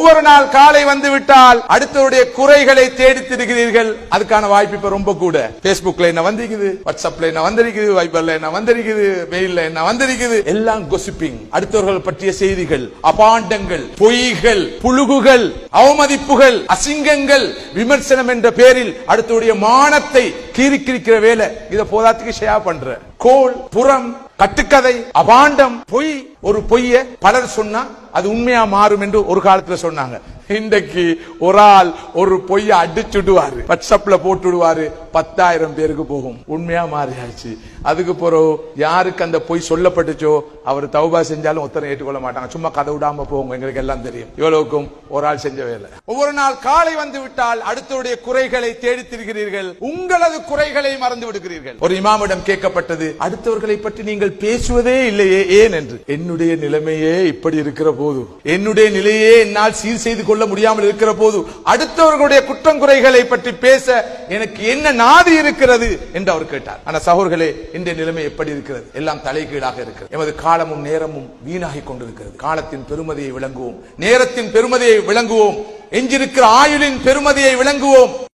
ஒவ்வொரு நாள் காலை வந்து விட்டால் அடுத்தவருடைய குறைகளை தேடி திரிகிறீர்கள் அதுக்கான வாய்ப்பு இப்ப ரொம்ப கூட. பேஸ்புக்ல என்ன வந்திருக்குது? வாட்ஸ்அப்ல என்ன வந்திருக்குது? வைபர்ல என்ன வந்திருக்குது? மெயில்ல என்ன வந்திருக்குது? எல்லாம் கொசிப்பிங் அடுத்தவர்கள் பற்றிய செய்திகள் அபாண்டங்கள் பொய்கள் புழுகுகள் அவமதிப்புகள் அசிங்கங்கள் விமர்சனம் என்ற பேரில் அடுத்தவருடைய மானத்தை கீறி வேலை. இதை போதாத்துக்கு ஷேர் பண்ற. கோல் புறம் கட்டுக்கதை அபாண்டம் பொய். ஒரு பொய்ய பலர் சொன்னா அது உண்மையா மாறும் என்று ஒரு காலத்துல சொன்னாங்க. இன்றைக்கு ஒரு ஆள் ஒரு பொய்ய அடிச்சுடுவாரு. வாட்ஸ்அப்ல போட்டுடுவாரு. பத்தாயிரம் பேருக்கு போகும். உண்மையா மாறியாச்சு. அதுக்கு பிறகு யாருக்கு அந்த பொய் சொல்லப்பட்டுச்சோ அவர் தௌபா செஞ்சாலும் ஒத்தனை ஏற்றுக்கொள்ள மாட்டாங்க. சும்மா கதை விடாம போகும் எங்களுக்கு எல்லாம் தெரியும். இவ்வளவுக்கும் ஒரு ஆள் செஞ்ச வேலை. ஒவ்வொரு நாள் காலை வந்து விட்டால் அடுத்தவருடைய குறைகளை தேடி உங்களது குறைகளை மறந்து விடுகிறீர்கள். ஒரு இமாமிடம் கேட்கப்பட்டது அடுத்தவர்களை பற்றி நீங்கள் பேசுவதே இல்லையே. ஏன்? என்று. என்னுடைய நிலைமையே இப்படி இருக்கிற போது என்னுடைய நிலையே என்னால் சீர் செய்து கொள்ள முடியாமல் இருக்கிற போது அடுத்தவர்களுடைய குற்றம் குறைகளை பற்றி பேச எனக்கு என்ன நாதி இருக்கிறது என்று அவர் கேட்டார். ஆனா சகோர்களே இந்த நிலைமை எப்படி இருக்கிறது? எல்லாம் தலைகீழாக இருக்கிறது. எமது காலமும் நேரமும் வீணாகி கொண்டிருக்கிறது. காலத்தின் பெருமதியை விளங்குவோம். நேரத்தின் பெருமதியை விளங்குவோம். எஞ்சிருக்கிற ஆயுளின் பெருமதியை விளங்குவோம்.